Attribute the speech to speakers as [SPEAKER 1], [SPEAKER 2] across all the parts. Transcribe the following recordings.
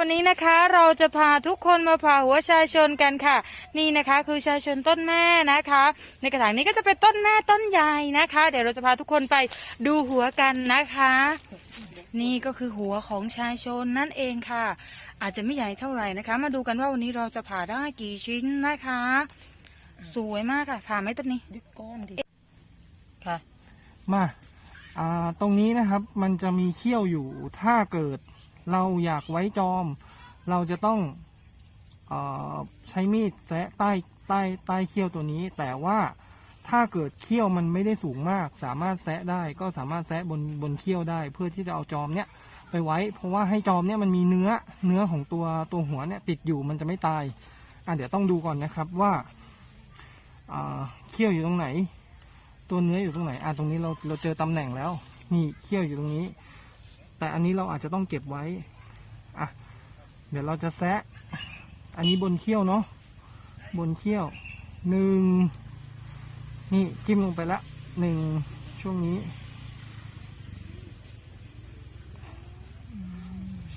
[SPEAKER 1] วันนี้นะคะเราจะพาทุกคนมาผ่าหัวชายชนกันค่ะ นี่นะคะคือชายชนต้นแม่นะคะ ในกระถางนี้ก็จะเป็นต้นแม่ต้นใหญ่นะคะ เดี๋ยวเราจะพาทุกคนไปดูหัวกันนะคะ นี่ก็คือหัวของชายชนนั่นเองค่ะ อาจจะไม่ใหญ่เท่าไหร่นะคะ มาดูกันว่าวันนี้เราจะผ่าได้กี่ชิ้นนะคะ สวยมากค่ะผ่าไหมต้นนี้
[SPEAKER 2] ยึดก้อนดิ
[SPEAKER 1] ค่ะ
[SPEAKER 3] มาอ่าตรงนี้นะครับมันจะมีเขี้ยวอยู่ถ้าเกิด เราอยากไว้จอม เราจะต้องออใช้มีดแซะใต้ใต้ใต้เขี้ยวตัวนี้ แต่ว่าถ้าเกิดเขี้ยวมันไม่ได้สูงมาก สามารถแซะได้ก็สามารถแซะบนบนเขี้ยวได้ เพื่อที่จะเอาจอมเนี้ยไปไว้ เพราะว่าให้จอมเนี้ยมันมีเนื้อเนื้อของตัวตัวหัวเนี่ยติดอยู่มันจะไม่ตายอะเดี๋ยวต้องดูก่อนนะครับว่าอ่าเขี้ยวอยู่ตรงไหน ตัวเนื้ออยู่ตรงไหนอะตรงนี้เราเราเจอตำแหน่งแล้ว นี่เขี้ยวอยู่ตรงนี้ แต่อันนี้เราอาจจะต้องเก็บไว้ อะ เดี๋ยวเราจะแซะ อันนี้บนเขี้ยวเนาะ บนเขี้ยว หนึ่ง นี่จิ้มลงไปละหนึ่งช่วงนี้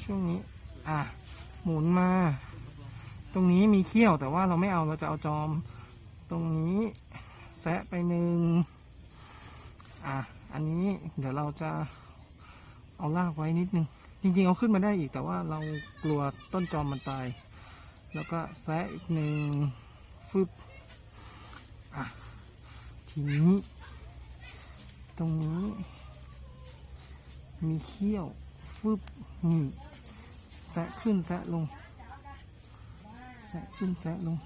[SPEAKER 3] ช่วงนี้ อะ หมุนมา ตรงนี้มีเขี้ยวแต่ว่าเราไม่เอาเราจะเอาจอม ตรงนี้ แซะไปหนึ่ง อะ อันนี้เดี๋ยวเราจะ เอาลากไว้นิดนึง จริง ๆ เอาขึ้นมาได้อีกแต่ว่าเรากลัวต้นจอมมันตาย แล้วก็แซะอีกหนึ่งฟึบอะทีนี้ ตรงนี้ มีเขี้ยวฟึบนี่แซะขึ้นแซะลงแซะขึ้นแซะลง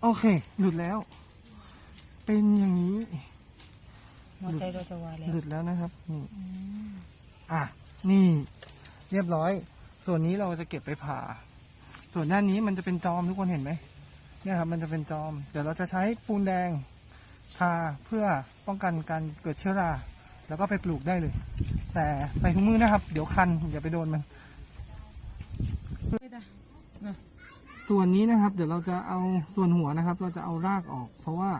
[SPEAKER 3] โอเค หลุดแล้ว เป็นอย่างนี้
[SPEAKER 1] หัวใจเราจะวายแล้ว
[SPEAKER 3] หลุดแล้วนะครับนี่อะนี่ เรียบร้อย ส่วนนี้เราจะเก็บไปผ่า ส่วนด้านนี้มันจะเป็นจอมทุกคนเห็นไหมเนี่ยครับมันจะเป็นจอม เดี๋ยวเราจะใช้ปูนแดงทาเพื่อป้องกันการเกิดเชื้อรา แล้วก็ไปปลูกได้เลย แต่ใส่ถุงมือนะครับ เดี๋ยวคันอย่าไปโดนมันส่วนนี้นะครับ เดี๋ยวเราจะเอาส่วนหัวนะครับ เราจะเอารากออก เพราะว่า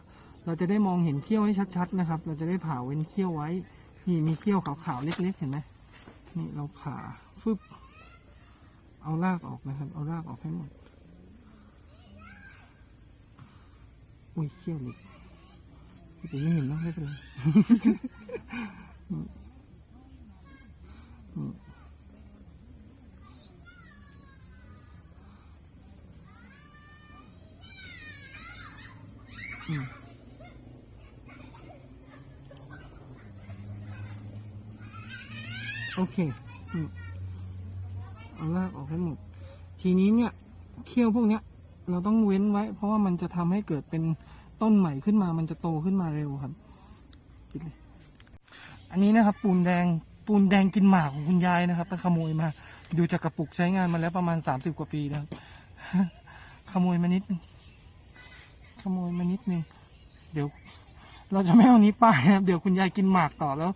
[SPEAKER 3] เราจะได้มองเห็นเขี้ยวให้ชัดๆนะครับ เราจะได้ผ่าเว้นเขี้ยวไว้ นี่มีเขี้ยวขาวๆเล็กๆเห็นไหมนี่เราผ่าฟึบเอารากออกนะครับ เอารากออกให้หมด อุ้ยเขี้ยวหลุดผมไม่เห็นนะไม่เป็นไรนี่นี่อืม โอเคอืมเอารากออกให้หมด ทีนี้เนี่ย เขี้ยวพวกเนี้ย เราต้องเว้นไว้ เพราะว่ามันจะทำให้เกิดเป็นต้นใหม่ขึ้นมา มันจะโตขึ้นมาเร็วครับปิดเลยอันนี้นะครับ ปูนแดง ปูนแดงกินหมากของคุณยายนะครับไปขโมยมา ดูจากกระปุกใช้งานมาแล้วประมาณสามสิบกว่าปีนะครับ ขโมยมานิดนึงขโมยมานิดนึง เดี๋ยว เราจะไม่เอานี้ป้ายนะครับ เดี๋ยวคุณยายกินหมากต่อแล้ว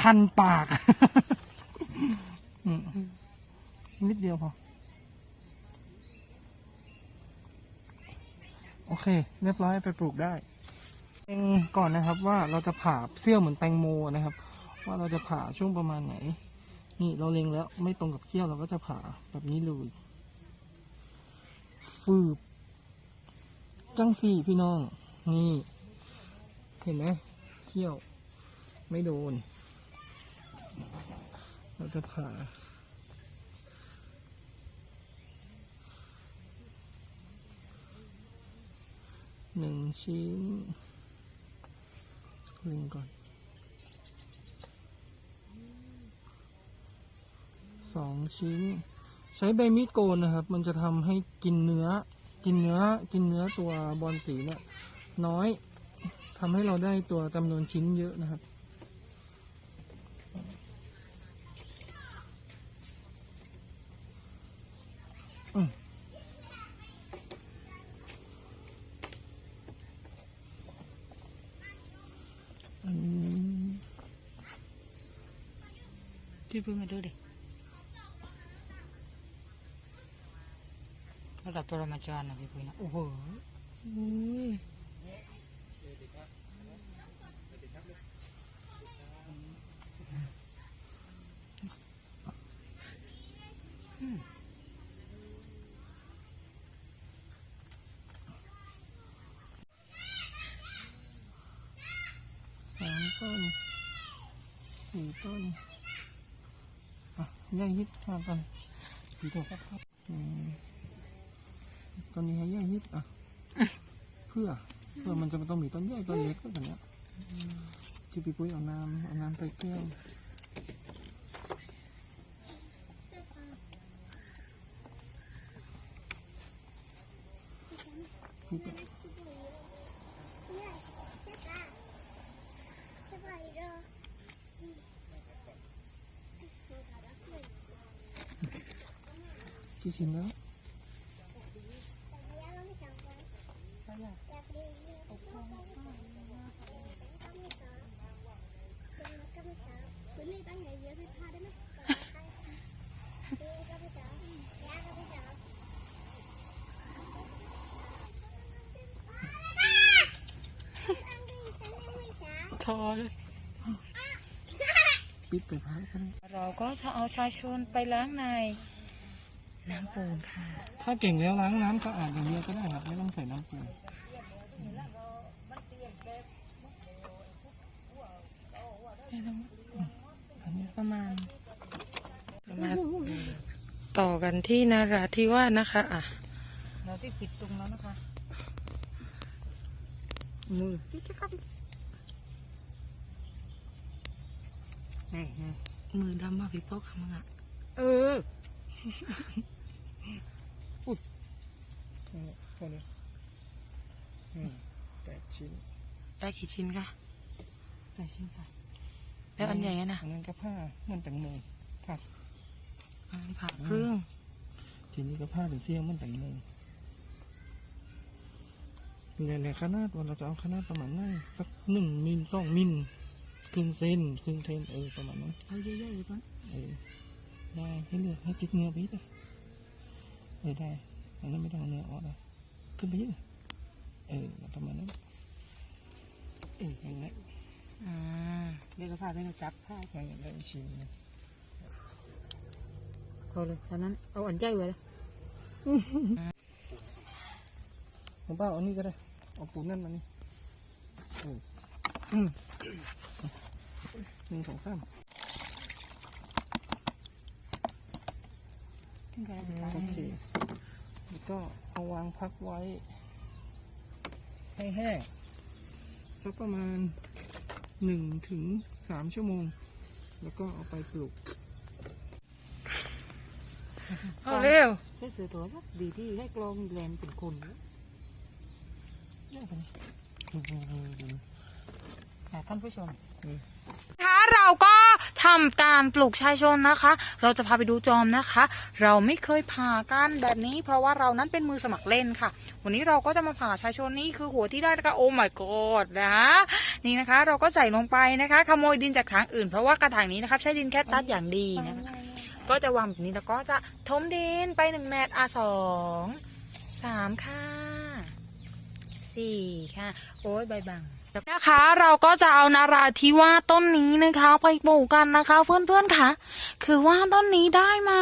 [SPEAKER 3] คันปาก นิดเดียวพอ โอเค เรียบร้อยไปปลูกได้เองก่อนนะครับว่าเราจะผ่าเสี้ยวเหมือนแตงโมนะครับ ว่าเราจะผ่าช่วงประมาณไหน นี่เราเล็งแล้วไม่ตรงกับเขี้ยวเราก็จะผ่าแบบนี้เลยฟืบจังสี่พี่น้อง นี่ เห็นไหมเขี้ยว ไม่โดน เราจะผ่าหนึ่งชิ้นเล็งก่อน สองชิ้น ใช้ใบมีดโกนนะครับ มันจะทำให้กินเนื้อ กินเนื้อ กินเนื้อตัวบอลสีเนี่ยน้อยทำให้เราได้ตัวจำนวนชิ้นเยอะนะครับ Hương ở đâu
[SPEAKER 1] đi. Nó đặt tôi ra mà cho ăn là gì vậy Ủa? Hở Ui Hmm. con mình con. ยังนะโอ้โห
[SPEAKER 3] สี่ต้นอะย่ายิดห้าต้นสี่ต้นครับครับอืมต้นนี้ให้ย่ายิดอะ เพื่อ เพื่อมันจะม่ต้องมีต้นใหญ่ต้นเล็กก็แบบนี้ที่พี่ปุ้ยเอาน้ำเอาน้ำไปแก้ว ชิ้นแล้ว
[SPEAKER 1] ทอเลย
[SPEAKER 3] ปิดไปพักกัน
[SPEAKER 1] เราก็จะเอาชายชนไปล้างใน น้ำปูนค่ะ
[SPEAKER 3] ถ้าเก่งแล้วล้างน้ำสะอาดอย่างเดียวก็ได้ครับไม่ต้องใส่น้ำปูนอันนี้
[SPEAKER 1] ประมาณมาต่อกันที่นาราธิวาสนะคะอะเราที่ปิดตรงแล้วนะคะ
[SPEAKER 3] มือ
[SPEAKER 1] มือดำมากพี่ป๊อกค่ะมึงอะเออ
[SPEAKER 3] เท่านี้อืมแปดชิ้น
[SPEAKER 1] ได้กี่ชิ้นคะแปดชิ้นค่ะ แล้วอันใหญ่อะนะ
[SPEAKER 3] อันนั้นก็ผ้าเหมันแตงโมผ้า
[SPEAKER 1] อันนั้นผ่าครึ่ง
[SPEAKER 3] ทีนี้ก็ผ้าเป็นเสี้ยงเหมันแตงโมเนี่ยในขนาดวันเราจะเอาขนาดประมาณนั้นสักหนึ่งมิลสองมิลครึ่งเซนครึ่งเซนเออประมาณนั้น
[SPEAKER 1] เอาเยอะๆเลยปะ
[SPEAKER 3] เออได้ให้เลือกให้จิกเนื้อไปอีกอะเออได้ อันนั้นไม่ต้องเอาเนื้อออกนะขึ้นไปอีกอะเออประมาณนั้นเอออย่างนั้น
[SPEAKER 1] อืมเดี๋ยวก็พาไปหนูจับผ้า
[SPEAKER 3] อย่างนั้นได้อีกชิ้นหนึง
[SPEAKER 1] พอเลยตอนนั้นเอาอันใหญ่ไว้เลย
[SPEAKER 3] ผมป้าเอานี่ก็ได้เอาปูนนั่นมานี่เอออืมหนึ่งสองสามโอเค แล้วก็เอาวางพักไว้ ให้แห้งสักประมาณหนึ่งถึงสามชั่วโมง แล้วก็เอาไปปลูก
[SPEAKER 1] เอาเร็ว
[SPEAKER 2] ใช้เสือตัวสักดีที่ให้กลองแลนเป็นคน
[SPEAKER 3] เยอะไปนี่ดูดูดูดู
[SPEAKER 2] ค่ะท่านผู้ชม
[SPEAKER 1] นะคะเราก็ทำการปลูกชายชนนะคะ เราจะพาไปดูจอมนะคะ เราไม่เคยผ่ากันแบบนี้ เพราะว่าเรานั้นเป็นมือสมัครเล่นค่ะ วันนี้เราก็จะมาผ่าชายชนนี่คือหัวที่ได้นะคะโอ้ my god นะคะนี่นะคะ เราก็ใส่ลงไปนะคะ ขโมยดินจากถังอื่น เพราะว่ากระถางนี้นะครับใช้ดินแค่ตัดอย่างดีนะคะก็จะวางแบบนี้แล้วก็จะถมดินไปหนึ่งเมตรอะสองสามค่ะสี่ค่ะ โอ้ยใบบัง นะคะ เราก็จะเอานาราธิวาสต้นนี้นะคะ ไปปลูกกันนะคะ เพื่อนๆค่ะ คือว่าต้นนี้ได้มา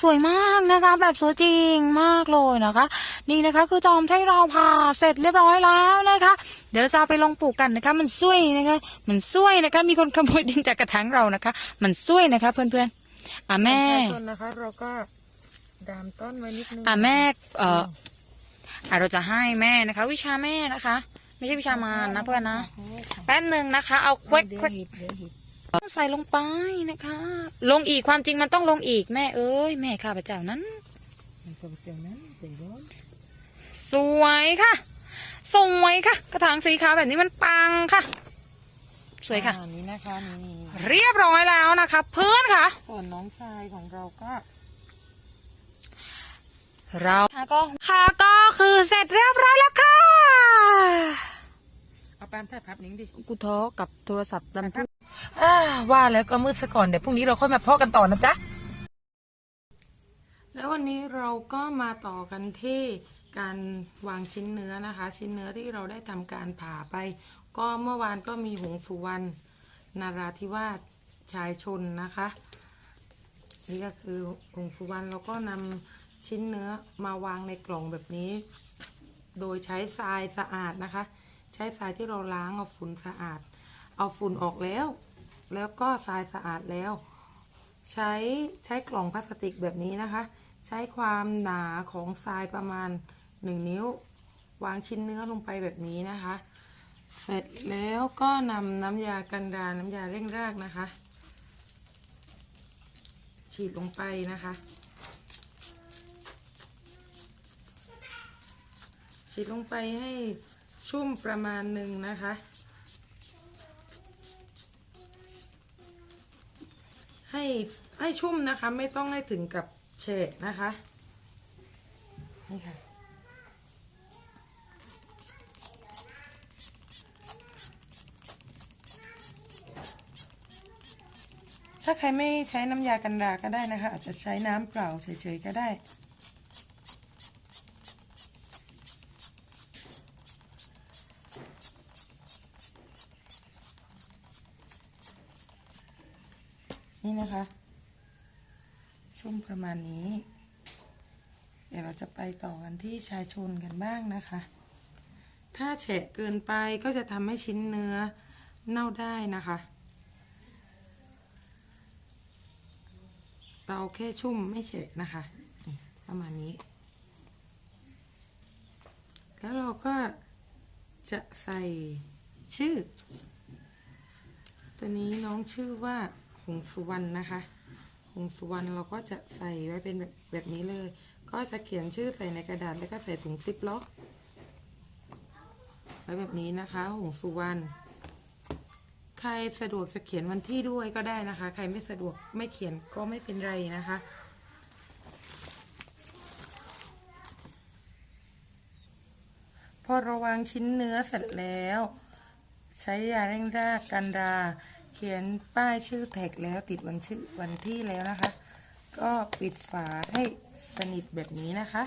[SPEAKER 1] สวยมากนะคะ แบบสวยจริงมากเลยนะคะ นี่นะคะคือจอมที่เราผ่าเสร็จเรียบร้อยแล้วนะคะ เดี๋ยวเราจะเอาไปลงปลูกกันนะคะ มันสวยนะคะ มันสวยนะคะ มีคนขโมยดินจากกระถางเรานะคะ มันสวยนะคะ เพื่อนๆอะแม่
[SPEAKER 2] ต้นนะคะเราก็ดามต้นไว้นิดนึง
[SPEAKER 1] อะแม่เอ่ออะเราจะให้แม่นะคะ วิชาแม่นะคะ ไม่ใช่วิชามารนะเพื่อนนะแป๊บหนึ่งนะคะ เอาควัก
[SPEAKER 2] เดี๋ย
[SPEAKER 1] คววัก
[SPEAKER 2] หิดเดี๋ยวหิด
[SPEAKER 1] ต้องใส่ลงไปนะคะ ลงอีกความจริงมันต้องลงอีกแม่เอ้ยแม่ข้าพเจ้านั้น
[SPEAKER 2] มันก็เจียวนั้นเป็นร้อน
[SPEAKER 1] สวยค่ะ สวยค่ะ กระถางสีขาวแบบนี้มันปังค่ะ สวยค่ะ
[SPEAKER 2] อันนี้นะคะนี่นี่
[SPEAKER 1] เรียบร้อยแล้วนะคะเพื่อนค่ะ
[SPEAKER 2] ส่วนน้องชายของเราก็
[SPEAKER 1] เราค่ะก็ค่ะก็คือเสร็จเรียบร้อยแล้วค่ะ
[SPEAKER 2] เอาแปมแทบพับนิ้งดิ
[SPEAKER 1] กูท้อกับโทรศัพท์ลำพู
[SPEAKER 2] อ่าว่าแล้วก็มืดซะก่อนเดี๋ยวพรุ่งนี้เราค่อยมาเพาะกันต่อนะจ๊ะ
[SPEAKER 1] แล้ววันนี้เราก็มาต่อกันที่การวางชิ้นเนื้อนะคะ ชิ้นเนื้อที่เราได้ทำการผ่าไป ก็เมื่อวานก็มีหงสุวรรณนาราธิวาสชายชนนะคะ นี่ก็คือหงสุวรรณเราก็นำชิ้นเนื้อมาวางในกล่องแบบนี้ โดยใช้ทรายสะอาดนะคะ ใช้ทรายที่เราล้างเอาฝุ่นสะอาด เอาฝุ่นออกแล้ว
[SPEAKER 2] แล้วก็ทรายสะอาดแล้ว ใช้ใช้กล่องพลาสติกแบบนี้นะคะ ใช้ความหนาของทรายประมาณ 1 นิ้ว วางชิ้นเนื้อลงไปแบบนี้นะคะ เสร็จแล้วก็นำน้ำยากันดาน้ำยาเร่งรากนะคะ ฉีดลงไปนะคะ ฉีดลงไปให้ชุ่มประมาณหนึ่งนะคะ ให้ให้ชุ่มนะคะ ไม่ต้องให้ถึงกับเฉดนะคะนี่ค่ะถ้าใครไม่ใช้น้ำยากันดาก็ได้นะคะ อาจจะใช้น้ำเปล่าเฉยๆก็ได้ นี่นะคะ ชุ่ มาณนี้ เดี๋ยวเราจะไปต่อกันที่ชายชนกันบ้างนะคะ ถ้าแฉะเกินไปก็จะทำให้ชิ้นเนื้อเน่าได้นะคะเราแค่ชุ่มไม่เฉะนะคะประมาณนี้ แล้วเราก็จะใส่ชื่อ ตัวนี้น้องชื่อว่าหงสุวรรณนะคะ งสุวรรณเราก็จะใส่ไว้เป็นแบบแบบนี้เลย ก็จะเขียนชื่อใส่ในกระดาษแล้วก็ใส่ถุงซิปล็อกไว้แบบนี้นะคะหงสุวรรณใครสะดวกจะเขียนวันที่ด้วยก็ได้นะคะ ใครไม่สะดวกไม่เขียนก็ไม่เป็นไรนะคะพอราวางชิ้นเนื้อเสร็จแล้ว ใช้ยาเร่งรากกันดา เขียนป้ายชื่อแท็กแล้วติดวันชื่อวันที่แล้วนะคะ ก็ปิดฝาให้สนิทแบบนี้นะคะ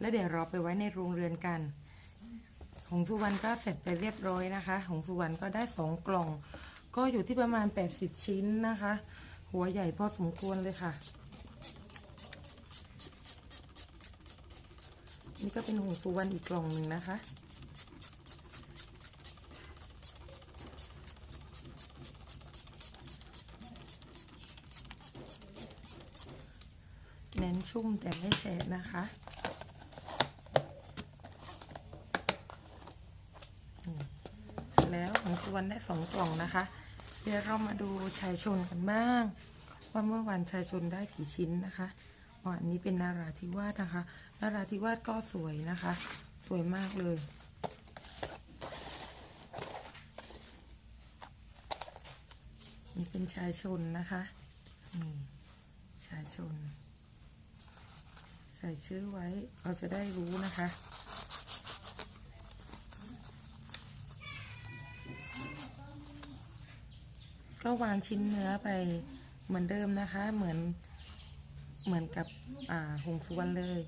[SPEAKER 2] แล้วเดี๋ยวเราไปไว้ในโรงเรือนกันหงสุวรรณก็เสร็จไปเรียบร้อยนะคะหงสุวรรณก็ได้สองกล่อง ก็อยู่ที่ประมาณ 80 ชิ้นนะคะ หัวใหญ่พอสมควรเลยค่ะ นี่ก็เป็นหงสุวรรณอีกกล่องหนึ่งนะคะ น้นชุ่มแต่ไม่แฉะนะคะแล้วของสวรได้สองกล่องนะคะ เดี๋ยวเรามาดูชายชนกันบ้างว่าเมื่อวันชายชนได้กี่ชิ้นนะคะอันนี้เป็นนาราธิวาสนะคะ นาราธิวาสก็สวยนะคะ สวยมากเลยนี่เป็นชายชนนะคะนี่ชายชน ส่ชื่อไว้เราจะได้รู้นะคะ ก็วางชิ้นเนื้อไปเหมือนเดิมนะคะ เหมือนเหมือนกับอ่าหงสุวรรณเลย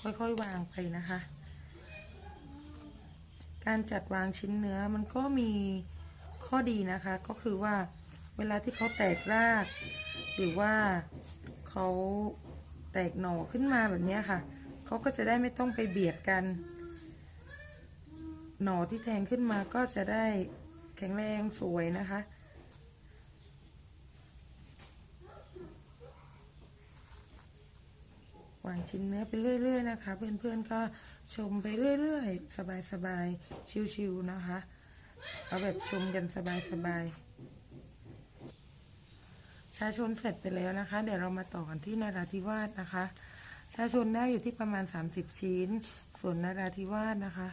[SPEAKER 2] ค่อยๆวางไปนะคะ การจัดวางชิ้นเนื้อมันก็มีข้อดีนะคะก็คือว่าเวลาที่เขาแตกราก หรือว่าเขา แตกหน่อขึ้นมาแบบนี้ค่ะ เขาก็จะได้ไม่ต้องไปเบียดกัน หน่อที่แทงขึ้นมาก็จะได้แข็งแรงสวยนะคะ วางชิ้นเนื้อไปเรื่อย ๆ นะคะ เพื่อนๆก็ชมไปเรื่อย ๆ สบาย ๆ ชิวๆนะคะ เอาแบบชมกันสบาย ๆ ชาชนเสร็จไปแล้วนะคะ เดี๋ยวเรามาต่อกันที่นาราธิวาสนะคะ ชาชนได้อยู่ที่ประมาณ 30 ชิ้น ส่วนนาราธิวาสนะคะ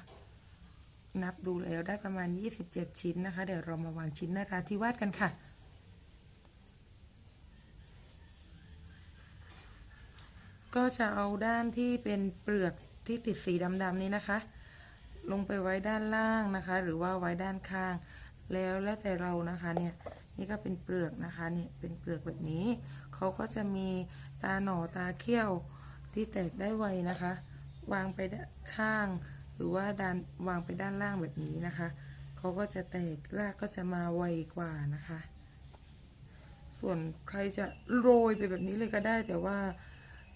[SPEAKER 2] นับดูแล้วได้ประมาณ 27 ชิ้นนะคะ เดี๋ยวเรามาวางชิ้นนาราธิวาสกันค่ะก็จะเอาด้านที่เป็นเปลือกที่ติดสีดำๆนี้นะคะ ลงไปไว้ด้านล่างนะคะ หรือว่าไว้ด้านข้าง แล้วแล้วแต่เรานะคะเนี่ย นี่ก็เป็นเปลือกนะคะเนี่ยเป็นเปลือกแบบนี้เขาก็จะมีตาหน่อตาเขี้ยวที่แตกได้ไวนะคะ วางไปด้ข้าง หรือว่าด้านวางไปด้านล่างแบบนี้นะคะเขาก็จะแตกรากก็จะมาไวกว่านะคะ ส่วนใครจะโรยไปแบบนี้เลยก็ได้แต่ว่า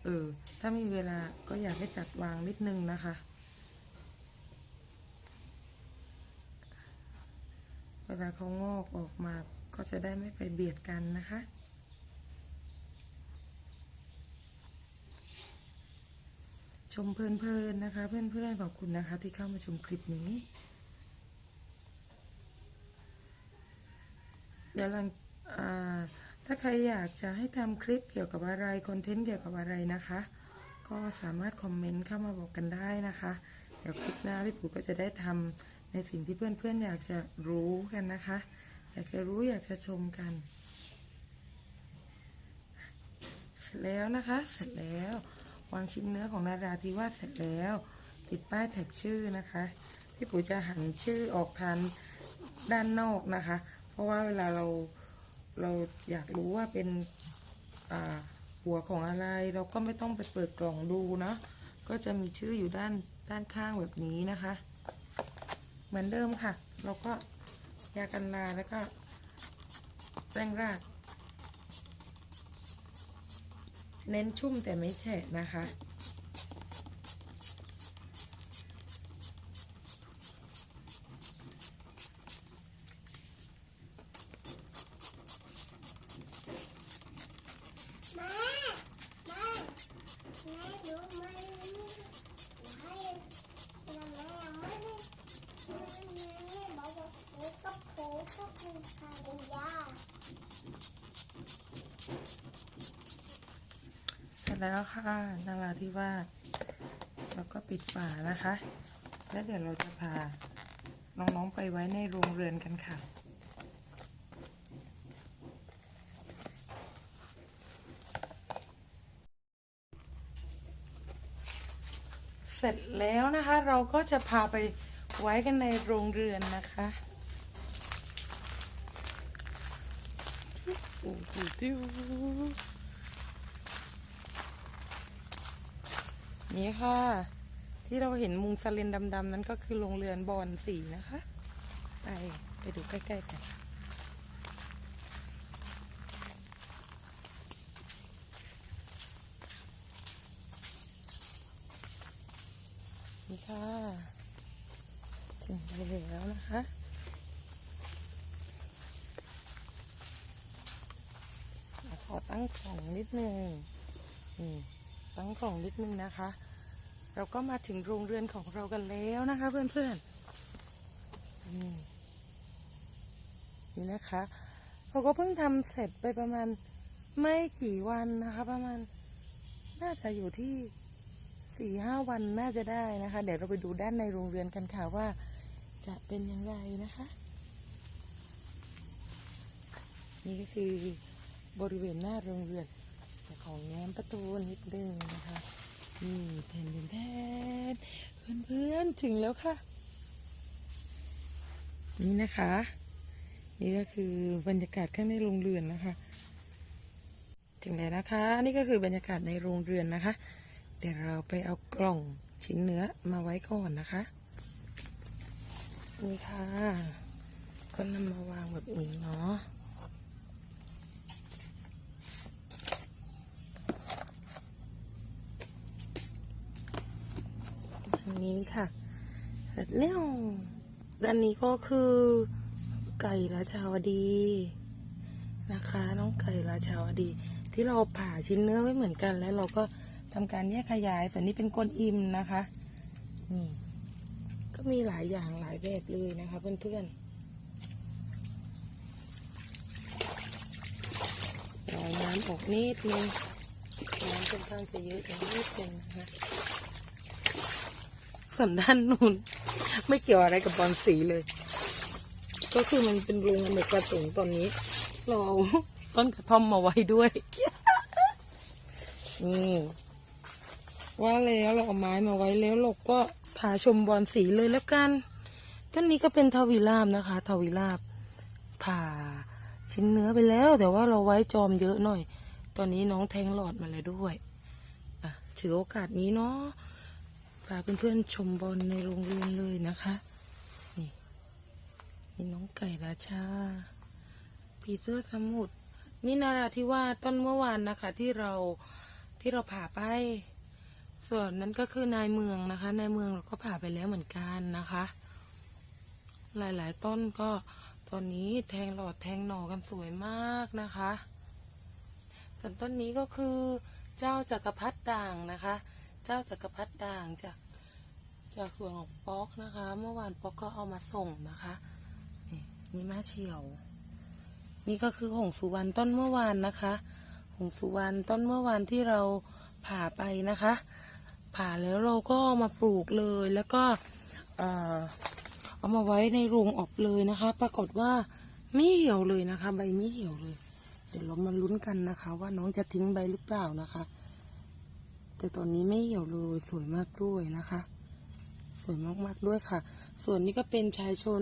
[SPEAKER 2] เออถ้ามีเวลาก็อยากให้จัดวางนิดนึงนะคะเวลาเขางอกออกมา ก็จะได้ไม่ไปเบียดกันนะคะ ชมเพลินๆนะคะ เพื่อนๆขอบคุณนะคะที่เข้ามาชมคลิปนี้ เดี๋ยวหลังถ้าใครอยากจะให้ทำคลิปเกี่ยวกับอะไรคอนเทนต์เกี่ยวกับอะไรนะคะ ก็สามารถคอมเมนต์เข้ามาบอกกันได้นะคะ เดี๋ยวคลิปหน้าพี่ปู่ก็จะได้ทำในสิ่งที่เพื่อนๆอยากจะรู้กันนะคะ อยากจะรู้อยากจะชมกัน เสร็จแล้วนะคะ เสร็จแล้ววางชิ้นเนื้อของนาราธิวาสเสร็จแล้ว ติดป้ายแท็กชื่อนะคะพี่ปู่จะหันชื่อออกทางด้านนอกนะคะ เพราะว่าเวลาเราเราอยากรู้ว่าเป็นหัวของอะไรเราก็ไม่ต้องไปเปิดกล่องดูเนาะก็จะมีชื่ออยู่ด้านด้านข้างแบบนี้นะคะ เหมือนเดิมค่ะ เราก็ ยากันลาแล้วก็แป้งราก เน้นชุ่มแต่ไม่แฉะนะคะ
[SPEAKER 4] แม่แม่แม่รู้ไหมให้แต่แม่ยังไม่ได้แม่แม่บอกว่าโอ้กับโอ้ก็เป็นภรรยา
[SPEAKER 2] เสร็จแล้วค่ะนาราธิ ว่า แล้วก็ปิดฝานะคะ แล้วเดี๋ยวเราจะพาน้องๆไปไว้ในโรงเรือนกันค่ะเสร็จแล้วนะคะเราก็จะพาไปไว้กันในโรงเรือนนะคะโอ้โหดิว นี่ค่ะ ที่เราเห็นมุงสเลนดำๆนั้นก็คือโรงเรือนบอนสีนะคะ ไปไปดูใกล้ๆกันนี่ค่ะถึงแล้วนะคะขอตั้งกล่องนิดนึงนี่ ตั้งกล่องนิดนึงนะคะ เราก็มาถึงโรงเรือนของเรากันแล้วนะคะ เพื่อนๆอืมนี่นะคะเราก็เพิ่งทำเสร็จไปประมาณไม่กี่วันนะคะ ประมาณ น่าจะอยู่ที่สี่ห้าวันน่าจะได้นะคะ เดี๋ยวเราไปดูด้านในโรงเรือนกันค่ะว่า จะเป็นอย่างไรนะคะ นี่ก็คือบริเวณหน้าโรงเรือน แต่ของแง้มประตูนิดนึงนะคะนี่แทนเป็นแทนเพื่อนๆถึงแล้วค่ะ นี่นะคะ นี่ก็คือบรรยากาศข้างในโรงเรือนนะคะ ถึงแล้วนะคะ นี่ก็คือบรรยากาศในโรงเรือนนะคะ เดี๋ยวเราไปเอากล่องชิ้นเนื้อมาไว้ก่อนนะคะนี่ค่ะก็นำมาวางแบบนี้เนาะ อันนี้ค่ะเสร็จแล้วอันนี้ก็คือไก่ราชาวดีนะคะ น้องไก่ราชาวดี ที่เราผ่าชิ้นเนื้อไว้เหมือนกัน แล้วเราก็ทำการแยกขยายส่วนนี้เป็นก้นอิ่มนะคะนี่ก็มีหลายอย่างหลายแบบเลยนะคะ เพื่อนๆลอยน้ำออกนิดนึงน้ำค่อนข้างจะเยอะนิดนึงนะคะ ส่วนด้านนู้นไม่เกี่ยวอะไรกับบอลสีเลย ก็คือมันเป็นโรงอเนกประสงค์ตอนนี้ เราเอาต้นกระท่อมมาไว้ด้วยนี่ว่าแล้วเราเอาไม้มาไว้แล้วเราก็พาชมบอลสีเลยแล้วกันต้นนี้ก็เป็นทวีราบนะคะ ทวีราบผ่าชิ้นเนื้อไปแล้ว แต่ว่าเราไว้จอมเยอะหน่อย ตอนนี้น้องแทงหลอดมาเลยด้วยอะถือโอกาสนี้เนาะาเพื่อนๆชมบอลในโรงเรียนเลยนะคะ นี่นี่น้องไก่ราชาปีเตอร์สมุทรนี่นาราธิวาสต้นเมื่อวานนะคะ ที่เราที่เราผ่าไป ส่วนนั้นก็คือนายเมืองนะคะ นายเมืองเราก็ผ่าไปแล้วเหมือนกันนะคะ หลายๆ ต้นก็ตอนนี้แทงหลอดแทงหน่อกันสวยมากนะคะ ส่วนต้นนี้ก็คือเจ้าจักรพรรดิด่างนะคะ จ้าจักรพรรดิด่างจากจากส่วนของป๊อกนะคะ เมื่อวานป๊อกก็เอามาส่งนะคะนี่นี่มาเฉียว นี่ก็คือหงสุวรรณต้นเมื่อวานนะคะหงสุวรรณต้นเมื่อวานที่เราผ่าไปนะคะ ผ่าแล้วเราก็มาปลูกเลยแล้วก็เออเอามาไว้ในโรงอบเลยนะคะ ปรากฏว่าไม่เหี่ยวเลยนะคะ ใบไม่เหี่ยวเลย เดี๋ยวเรามาลุ้นกันนะคะ ว่าน้องจะทิ้งใบหรือเปล่านะคะ แต่ตอนนี้ไม่เหี่ยวเลยสวยมากด้วยนะคะ สวยมากๆด้วยค่ะ ส่วนนี้ก็เป็นชายชน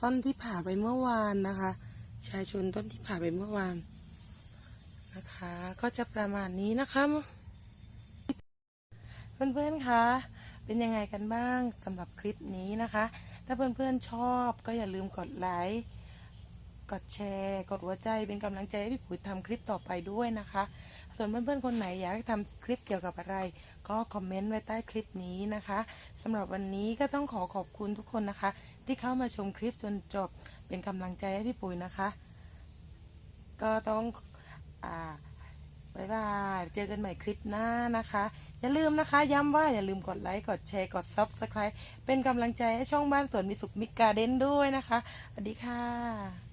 [SPEAKER 2] ต้นที่ผ่าไปเมื่อวานนะคะ ชายชนต้นที่ผ่าไปเมื่อวานนะคะ ก็จะประมาณนี้นะคะเพื่อนๆคะเป็นยังไงกันบ้างสำหรับคลิปนี้นะคะ ถ้าเพื่อนๆชอบก็อย่าลืมกดไลค์กดแชร์ กดหัวใจเป็นกำลังใจให้พี่ปุ๋ยทำคลิปต่อไปด้วยนะคะ ส่วนเพื่อนๆคนไหนอยากทำคลิปเกี่ยวกับอะไร ก็คอมเมนต์ไว้ใต้คลิปนี้นะคะสำหรับวันนี้ก็ต้องขอขอบคุณทุกคนนะคะ ที่เข้ามาชมคลิปจนจบเป็นกำลังใจให้พี่ปุ๋ยนะคะ ก็ต้องอ่าบ๊ายบายเจอกันใหม่คลิปหน้านะคะ อย่าลืมนะคะ ย้ำว่าอย่าลืมกดไลค์ กดแชร์ กด Subscribe เป็นกำลังใจให้ช่องบ้านสวนมีสุขมิกการเด้นด้วยนะคะ สวัสดีค่ะ